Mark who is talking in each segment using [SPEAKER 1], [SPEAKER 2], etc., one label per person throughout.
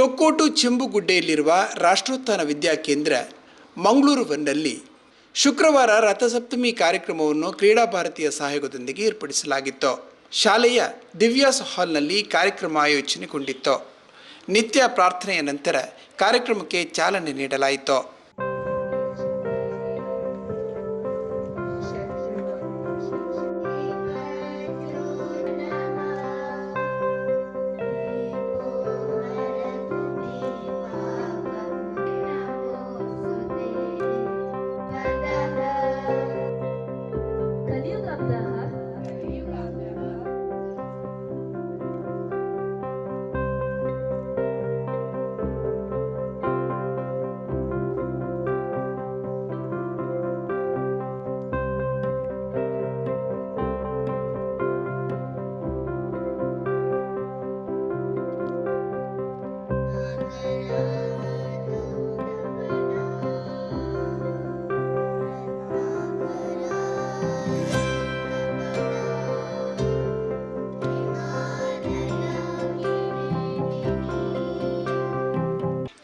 [SPEAKER 1] ತೊಕ್ಕೋಟು ಚೆಂಬುಗುಡ್ಡೆಯಲ್ಲಿರುವ ರಾಷ್ಟ್ರೋತ್ಥಾನ ವಿದ್ಯಾಕೇಂದ್ರ ಮಂಗಳೂರು ಬಂದಲ್ಲಿ ಶುಕ್ರವಾರ ರಥಸಪ್ತಮಿ ಕಾರ್ಯಕ್ರಮವನ್ನು ಕ್ರೀಡಾ ಭಾರತೀಯ ಸಹಯೋಗದೊಂದಿಗೆ ಏರ್ಪಡಿಸಲಾಗಿತ್ತು. ಶಾಲೆಯ ದಿವ್ಯಾಸ್ ಹಾಲ್ನಲ್ಲಿ ಕಾರ್ಯಕ್ರಮ ಆಯೋಜನೆಗೊಂಡಿತ್ತು. ನಿತ್ಯ ಪ್ರಾರ್ಥನೆಯ ನಂತರ ಕಾರ್ಯಕ್ರಮಕ್ಕೆ ಚಾಲನೆ ನೀಡಲಾಯಿತು.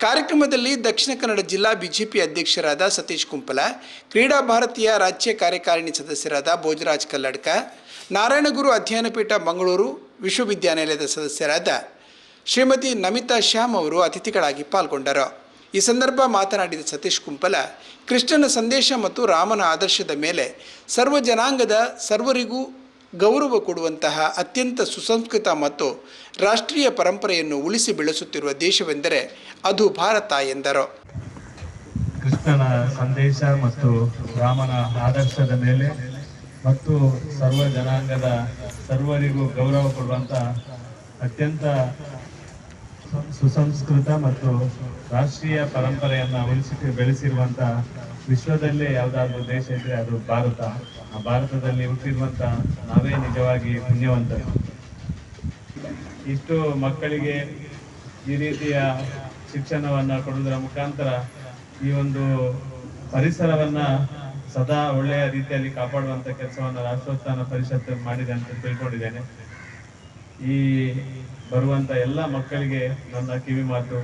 [SPEAKER 1] ಕಾರ್ಯಕ್ರಮದಲ್ಲಿ ದಕ್ಷಿಣ ಕನ್ನಡ ಜಿಲ್ಲಾ ಬಿಜೆಪಿ ಅಧ್ಯಕ್ಷರಾದ ಸತೀಶ್ ಕುಂಪಲ, ಕ್ರೀಡಾ ಭಾರತೀಯ ರಾಜ್ಯ ಕಾರ್ಯಕಾರಿಣಿ ಸದಸ್ಯರಾದ ಭೋಜರಾಜ್ ಕಲ್ಲಡ್ಕ, ನಾರಾಯಣಗುರು ಅಧ್ಯಯನ ಪೀಠ ಮಂಗಳೂರು ವಿಶ್ವವಿದ್ಯಾನಿಲಯದ ಸದಸ್ಯರಾದ ಶ್ರೀಮತಿ ನಮಿತಾ ಶ್ಯಾಮ್ ಅವರು ಅತಿಥಿಗಳಾಗಿ ಪಾಲ್ಗೊಂಡರು. ಈ ಸಂದರ್ಭ ಮಾತನಾಡಿದ ಸತೀಶ್ ಕುಂಪಲ, ಕೃಷ್ಣನ ಸಂದೇಶ ಮತ್ತು ರಾಮನ ಆದರ್ಶದ ಮೇಲೆ ಸರ್ವ ಜನಾಂಗದ ಸರ್ವರಿಗೂ ಗೌರವ ಕೊಡುವಂತಹ ಅತ್ಯಂತ ಸುಸಂಸ್ಕೃತ ಮತ್ತು ರಾಷ್ಟ್ರೀಯ ಪರಂಪರೆಯನ್ನು ಉಳಿಸಿ ಬೆಳೆಸುತ್ತಿರುವ ದೇಶವೆಂದರೆ ಅದು ಭಾರತ ಎಂದರು.
[SPEAKER 2] ಕೃಷ್ಣನ ಸಂದೇಶ ಮತ್ತು ರಾಮನ ಆದರ್ಶದ ಮೇಲೆ ಮತ್ತು ಸರ್ವ ಜನಾಂಗದ ಸರ್ವರಿಗೂ ಗೌರವ ಕೊಡುವಂತ ಅತ್ಯಂತ ಸುಸಂಸ್ಕೃತ ಮತ್ತು ರಾಷ್ಟ್ರೀಯ ಪರಂಪರೆಯನ್ನು ಉಳಿಸಿ ಬೆಳೆಸಿರುವಂತ ವಿಶ್ವದಲ್ಲೇ ಯಾವ್ದಾದ್ರು ದೇಶ ಇದ್ರೆ ಅದು ಭಾರತ. ಆ ಭಾರತದಲ್ಲಿ ಹುಟ್ಟಿರುವಂತ ನಾವೇ ನಿಜವಾಗಿ ಪುಣ್ಯವಂತರು. ಇಷ್ಟು ಮಕ್ಕಳಿಗೆ ಈ ರೀತಿಯ ಶಿಕ್ಷಣವನ್ನ ಕೊಡುವುದರ ಮುಖಾಂತರ ಈ ಒಂದು ಪರಿಸರವನ್ನ ಸದಾ ಒಳ್ಳೆಯ ರೀತಿಯಲ್ಲಿ ಕಾಪಾಡುವಂತ ಕೆಲಸವನ್ನ ರಾಷ್ಟ್ರೋತ್ಥಾನ ಪರಿಷತ್ ಮಾಡಿದೆ ಅಂತ ತಿಳ್ಕೊಂಡಿದ್ದೇನೆ. ಈ ಬರುವಂತ ಎಲ್ಲ ಮಕ್ಕಳಿಗೆ ನನ್ನ ಕಿವಿ ಮಾತು.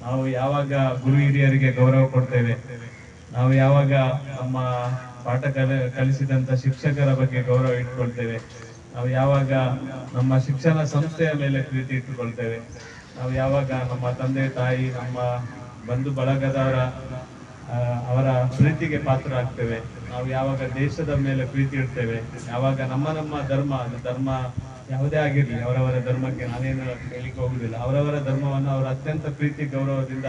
[SPEAKER 2] ನಾವು ಯಾವಾಗ ಗುರು ಹಿರಿಯರಿಗೆ ಗೌರವ ಕೊಡ್ತೇವೆ ನಾವು ಯಾವಾಗ ನಮ್ಮ ಪಾಠ ಕಲ ಕಲಿಸಿದಂತ ಶಿಕ್ಷಕರ ಬಗ್ಗೆ ಗೌರವ ಇಟ್ಕೊಳ್ತೇವೆ. ನಾವು ಯಾವಾಗ ನಮ್ಮ ಶಿಕ್ಷಣ ಸಂಸ್ಥೆಯ ಮೇಲೆ ಪ್ರೀತಿ ಇಟ್ಟುಕೊಳ್ತೇವೆ. ನಾವು ಯಾವಾಗ ನಮ್ಮ ತಂದೆ, ತಾಯಿ, ನಮ್ಮ ಬಂಧು ಬಳಗದವರ ಅವರ ಪ್ರೀತಿಗೆ ಪಾತ್ರ ಆಗ್ತೇವೆ. ನಾವು ಯಾವಾಗ ದೇಶದ ಮೇಲೆ ಪ್ರೀತಿ ಇಡ್ತೇವೆ. ಯಾವಾಗ ನಮ್ಮ ನಮ್ಮ ಧರ್ಮ ಧರ್ಮ ಯಾವುದೇ ಆಗಿರ್ಲಿ, ಅವರವರ ಧರ್ಮಕ್ಕೆ ನಾನೇನು ಹೇಳಿಕ್ಕೆ ಹೋಗುದಿಲ್ಲ ಅವರವರ ಧರ್ಮವನ್ನು ಅವರು ಅತ್ಯಂತ ಪ್ರೀತಿ, ಗೌರವದಿಂದ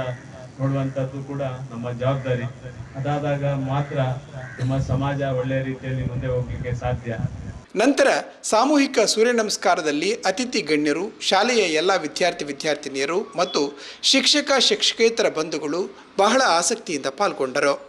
[SPEAKER 2] ನೋಡುವಂತದ್ದು ಕೂಡ ನಮ್ಮ ಜವಾಬ್ದಾರಿ. ಅದಾದಾಗ ಮಾತ್ರ ನಮ್ಮ ಸಮಾಜ ಒಳ್ಳೆಯ ರೀತಿಯಲ್ಲಿ ಮುಂದೆ ಹೋಗಲಿಕ್ಕೆ ಸಾಧ್ಯ.
[SPEAKER 1] ನಂತರ ಸಾಮೂಹಿಕ ಸೂರ್ಯ ನಮಸ್ಕಾರದಲ್ಲಿ ಅತಿಥಿ ಗಣ್ಯರು, ಶಾಲೆಯ ಎಲ್ಲ ವಿದ್ಯಾರ್ಥಿ ವಿದ್ಯಾರ್ಥಿನಿಯರು ಮತ್ತು ಶಿಕ್ಷಕ, ಶಿಕ್ಷಕೇತರ ಬಂಧುಗಳು ಬಹಳ ಆಸಕ್ತಿಯಿಂದ ಪಾಲ್ಗೊಂಡರು.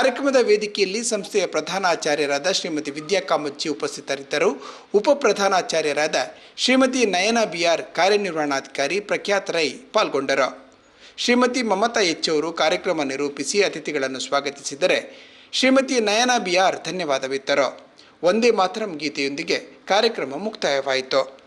[SPEAKER 1] ಕಾರ್ಯಕ್ರಮದ ವೇದಿಕೆಯಲ್ಲಿ ಸಂಸ್ಥೆಯ ಪ್ರಧಾನಾಚಾರ್ಯರಾದ ಶ್ರೀಮತಿ ವಿದ್ಯಾ ಕಾಮಚ್ಚಿ ಉಪಸ್ಥಿತರಿದ್ದರು. ಉಪ ಪ್ರಧಾನಾಚಾರ್ಯರಾದ ಶ್ರೀಮತಿ ನಯನ ಬಿಆರ್ ಕಾರ್ಯನಿರ್ವಹಣಾಧಿಕಾರಿ ಪ್ರಖ್ಯಾತ್ ರೈ ಪಾಲ್ಗೊಂಡರು. ಶ್ರೀಮತಿ ಮಮತಾ ಎಚ್ಚವರು ಕಾರ್ಯಕ್ರಮ ನಿರೂಪಿಸಿ ಅತಿಥಿಗಳನ್ನು ಸ್ವಾಗತಿಸಿದರೆ ಶ್ರೀಮತಿ ನಯನ ಬಿಆರ್ ಧನ್ಯವಾದವಿತ್ತರು. ಒಂದೇ ಮಾತರಂ ಗೀತೆಯೊಂದಿಗೆ ಕಾರ್ಯಕ್ರಮ ಮುಕ್ತಾಯವಾಯಿತು.